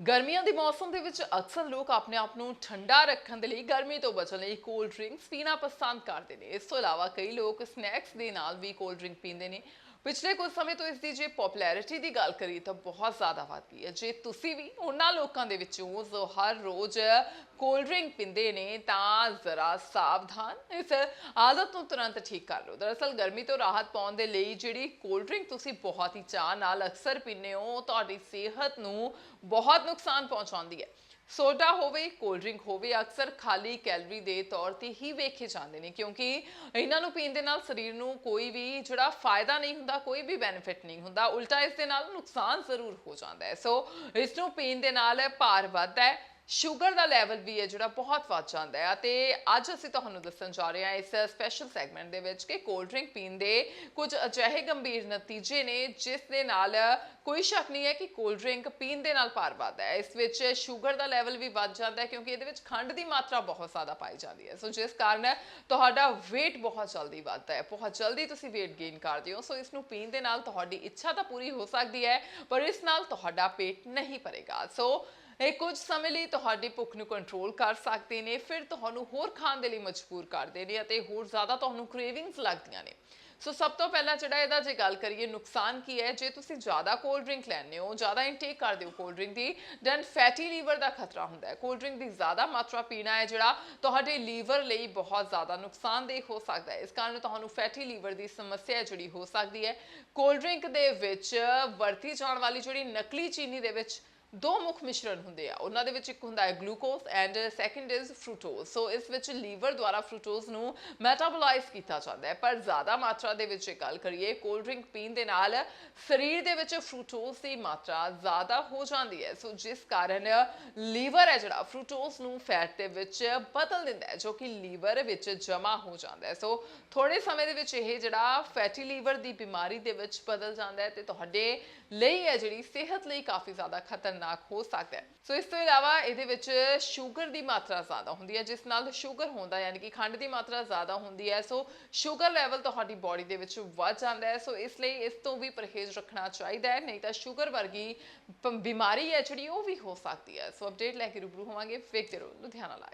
ਗਰਮੀਆਂ ਦੇ ਮੌਸਮ ਦੇ ਵਿੱਚ ਅਕਸਰ ਲੋਕ ਆਪਣੇ ਆਪ ਨੂੰ ਠੰਡਾ ਰੱਖਣ ਦੇ ਲਈ ਗਰਮੀ ਤੋਂ ਬਚਣ ਲਈ ਕੋਲਡ ਡਰਿੰਕਸ ਪੀਣਾ ਪਸੰਦ ਕਰਦੇ ਨੇ। ਇਸ ਤੋਂ ਇਲਾਵਾ ਕਈ ਲੋਕ ਸਨੈਕਸ ਦੇ ਨਾਲ ਵੀ ਕੋਲਡ ਡਰਿੰਕ ਪੀਂਦੇ ਨੇ। ਪਿਛਲੇ ਕੁਝ ਸਮੇਂ ਤੋਂ ਇਸ ਦੀ ਜੇ ਪਪੂਲੈਰਿਟੀ ਦੀ ਗੱਲ ਕਰੀਏ ਤਾਂ ਬਹੁਤ ਜ਼ਿਆਦਾ ਵੱਧ ਗਈ ਹੈ। ਜੇ ਤੁਸੀਂ ਵੀ ਉਹਨਾਂ ਲੋਕਾਂ ਦੇ ਵਿੱਚੋਂ ਜੋ ਹਰ ਰੋਜ਼ ਕੋਲਡ ਡਰਿੰਕ ਪੀਂਦੇ ਨੇ ਤਾਂ ਜ਼ਰਾ ਸਾਵਧਾਨ ਇਸ ਆਦਤ ਨੂੰ ਤੁਰੰਤ ਠੀਕ ਕਰ ਲਓ। ਦਰਅਸਲ ਗਰਮੀ ਤੋਂ ਰਾਹਤ ਪਾਉਣ ਦੇ ਲਈ ਜਿਹੜੀ ਕੋਲਡ ਡਰਿੰਕ ਤੁਸੀਂ ਬਹੁਤ ਹੀ ਚਾਹ ਨਾਲ ਅਕਸਰ ਪੀਂਦੇ ਹੋ ਤੁਹਾਡੀ ਸਿਹਤ ਨੂੰ ਬਹੁਤ ਨੁਕਸਾਨ ਪਹੁੰਚਾਉਂਦੀ ਹੈ। ਸੋਡਾ ਹੋਵੇ ਕੋਲਡ ਡਰਿੰਕ ਹੋਵੇ, ਅਕਸਰ ਖਾਲੀ ਕੈਲਰੀ ਦੇ ਤੌਰ ਤੇ ਹੀ ਵੇਖੇ ਜਾਂਦੇ ਨੇ, ਕਿਉਂਕਿ ਇਹਨਾਂ ਨੂੰ ਪੀਣ ਦੇ ਨਾਲ ਸਰੀਰ ਨੂੰ ਕੋਈ ਵੀ ਜਿਹੜਾ ਫਾਇਦਾ ਨਹੀਂ ਹੁੰਦਾ, ਕੋਈ ਵੀ ਬੈਨੀਫਿਟ ਨਹੀਂ ਹੁੰਦਾ, ਉਲਟਾ ਇਸ ਦੇ ਨਾਲ ਨੁਕਸਾਨ ਜ਼ਰੂਰ ਹੋ ਜਾਂਦਾ ਹੈ। ਸੋ ਇਸ ਨੂੰ ਪੀਣ ਦੇ ਨਾਲ ਭਾਰ ਵੱਧਦਾ ਹੈ। ਸ਼ੂਗਰ ਦਾ ਲੈਵਲ ਵੀ ਹੈ ਜਿਹੜਾ ਬਹੁਤ ਵੱਧ ਜਾਂਦਾ ਹੈ ਅਤੇ ਅੱਜ ਅਸੀਂ ਤੁਹਾਨੂੰ ਦੱਸਣ ਜਾ ਰਹੇ ਹਾਂ ਇਸ ਸਪੈਸ਼ਲ ਸੈਗਮੈਂਟ ਦੇ ਵਿੱਚ ਕਿ ਕੋਲਡ ਡਰਿੰਕ ਪੀਣ ਦੇ ਕੁਝ ਅਜਿਹੇ ਗੰਭੀਰ ਨਤੀਜੇ ਨੇ ਜਿਸ ਦੇ ਨਾਲ ਕੋਈ ਸ਼ੱਕ ਨਹੀਂ ਹੈ ਕਿ ਕੋਲਡ ਡਰਿੰਕ ਪੀਣ ਦੇ ਨਾਲ ਭਾਰ ਵੱਧਦਾ ਹੈ। ਇਸ ਵਿੱਚ ਸ਼ੂਗਰ ਦਾ ਲੈਵਲ ਵੀ ਵੱਧ ਜਾਂਦਾ ਹੈ ਕਿਉਂਕਿ ਇਹਦੇ ਵਿੱਚ ਖੰਡ ਦੀ ਮਾਤਰਾ ਬਹੁਤ ਜ਼ਿਆਦਾ ਪਾਈ ਜਾਂਦੀ ਹੈ। ਸੋ ਜਿਸ ਕਾਰਨ ਤੁਹਾਡਾ weight ਬਹੁਤ ਜਲਦੀ ਵੱਧਦਾ ਹੈ। ਬਹੁਤ ਜਲਦੀ ਤੁਸੀਂ weight gain ਕਰਦੇ ਹੋ। ਸੋ ਇਸ ਨੂੰ ਪੀਣ ਦੇ ਨਾਲ ਤੁਹਾਡੀ ਇੱਛਾ ਤਾਂ ਪੂਰੀ ਹੋ ਸਕਦੀ ਹੈ, ਪਰ ਇਸ ਨਾਲ ਤੁਹਾਡਾ ਪੇਟ ਨਹੀਂ ਭਰੇਗਾ। ਸੋ ਇਹ ਕੁਝ ਸਮੇਂ ਲਈ ਤੁਹਾਡੀ ਭੁੱਖ ਨੂੰ ਕੰਟਰੋਲ ਕਰ ਸਕਦੇ ਨੇ, ਫਿਰ ਤੁਹਾਨੂੰ ਹੋਰ ਖਾਣ ਦੇ ਲਈ ਮਜਬੂਰ ਕਰਦੇ ਨੇ ਅਤੇ ਹੋਰ ਜ਼ਿਆਦਾ ਤੁਹਾਨੂੰ ਕ੍ਰੇਵਿੰਗਸ ਲੱਗਦੀਆਂ ਨੇ। ਸੋ ਸਭ ਤੋਂ ਪਹਿਲਾਂ ਜਿਹੜਾ ਇਹਦਾ ਜੇ ਗੱਲ ਕਰੀਏ, ਨੁਕਸਾਨ ਕੀ ਹੈ? ਜੇ ਤੁਸੀਂ ਜ਼ਿਆਦਾ ਕੋਲਡ ਡਰਿੰਕ ਲੈਂਦੇ ਹੋ, ਜ਼ਿਆਦਾ ਇਨਟੇਕ ਕਰਦੇ ਹੋ ਕੋਲਡ ਡਰਿੰਕ ਦੀ ਦੈਨ ਫੈਟੀ ਲੀਵਰ ਦਾ ਖਤਰਾ ਹੁੰਦਾ ਹੈ। ਕੋਲਡ ਡਰਿੰਕ ਦੀ ਜ਼ਿਆਦਾ ਮਾਤਰਾ ਪੀਣਾ ਹੈ, ਜਿਹੜਾ ਤੁਹਾਡੇ ਲੀਵਰ ਲਈ ਬਹੁਤ ਜ਼ਿਆਦਾ ਨੁਕਸਾਨਦੇਹ ਹੋ ਸਕਦਾ ਹੈ। ਇਸ ਕਾਰਨ ਤੁਹਾਨੂੰ ਫੈਟੀ ਲੀਵਰ ਦੀ ਸਮੱਸਿਆ ਜਿਹੜੀ ਹੋ ਸਕਦੀ ਹੈ। ਕੋਲਡ ਡਰਿੰਕ ਦੇ ਵਿੱਚ ਵਰਤੀ ਜਾਣ ਵਾਲੀ ਜਿਹੜੀ ਨਕਲੀ ਚੀਨੀ ਦੇ ਵਿੱਚ ਦੋ ਮੁੱਖ ਮਿਸ਼ਰਣ ਹੁੰਦੇ ਆ। ਉਹਨਾਂ ਦੇ ਵਿੱਚ ਇੱਕ ਹੁੰਦਾ ਹੈ glucose and second is fructose. So ਇਸ ਵਿੱਚ ਲੀਵਰ ਦੁਆਰਾ ਫਰੂਟੋਜ਼ ਨੂੰ ਮੈਟਾਬੋਲਾਈਜ਼ ਕੀਤਾ ਜਾਂਦਾ ਹੈ। ਪਰ ਜ਼ਿਆਦਾ ਮਾਤਰਾ ਦੇ ਵਿੱਚ ਗੱਲ ਕਰੀਏ, ਕੋਲਡ ਡਰਿੰਕ ਪੀਣ ਦੇ ਨਾਲ ਸਰੀਰ ਦੇ ਵਿੱਚ ਫਰੂਟੋਜ਼ ਦੀ ਮਾਤਰਾ ਜ਼ਿਆਦਾ ਹੋ ਜਾਂਦੀ ਹੈ। ਸੋ ਜਿਸ ਕਾਰਨ ਲੀਵਰ ਹੈ ਜਿਹੜਾ, ਫਰੂਟੋਜ਼ ਨੂੰ ਫੈਟ ਦੇ ਵਿੱਚ ਬਦਲ ਦਿੰਦਾ ਹੈ, ਜੋ ਕਿ ਲੀਵਰ ਵਿੱਚ ਜਮਾ ਹੋ ਜਾਂਦਾ ਹੈ। ਸੋ ਥੋੜੇ ਸਮੇਂ ਦੇ ਵਿੱਚ ਇਹ ਜਿਹੜਾ ਫੈਟੀ ਲੀਵਰ ਦੀ ਬਿਮਾਰੀ ਦੇ ਵਿੱਚ ਬਦਲ ਜਾਂਦਾ ਹੈ ਤੇ ਤੁਹਾਡੇ ਲਈ ਹੈ ਜਿਹੜੀ ਸਿਹਤ ਲਈ ਕਾਫੀ ਜ਼ਿਆਦਾ ਖਤਰਨਾਕ ਹੋ ਸਕਦਾ ਹੈ। ਸੋ ਇਸ ਤੋਂ ਇਲਾਵਾ ਇਹਦੇ ਵਿੱਚ ਸ਼ੂਗਰ ਦੀ ਮਾਤਰਾ ਜ਼ਿਆਦਾ ਹੁੰਦੀ ਹੈ, ਜਿਸ ਨਾਲ ਸ਼ੂਗਰ ਹੁੰਦਾ, ਯਾਨੀ ਕਿ ਖੰਡ ਦੀ ਮਾਤਰਾ ਜ਼ਿਆਦਾ ਹੁੰਦੀ ਹੈ। ਸੋ ਸ਼ੂਗਰ ਲੈਵਲ ਤੁਹਾਡੀ ਬਾਡੀ ਦੇ ਵਿੱਚ ਵੱਧ ਜਾਂਦਾ ਹੈ। ਸੋ ਇਸ ਲਈ ਇਸ ਤੋਂ ਵੀ ਪਰਹੇਜ਼ ਰੱਖਣਾ ਚਾਹੀਦਾ ਹੈ, ਨਹੀਂ ਤਾਂ ਸ਼ੂਗਰ ਵਰਗੀ ਬਿਮਾਰੀ ਹੈ ਜਿਹੜੀ, ਉਹ ਵੀ ਹੋ ਸਕਦੀ ਹੈ। ਸੋ ਅਪਡੇਟ ਲੈ ਕੇ ਰੂਬਰੂ ਹੋਵਾਂਗੇ ਵੇਖਦੇ ਰਹੋ ਲੁਧਿਆਣਾ ਲਾਈਵ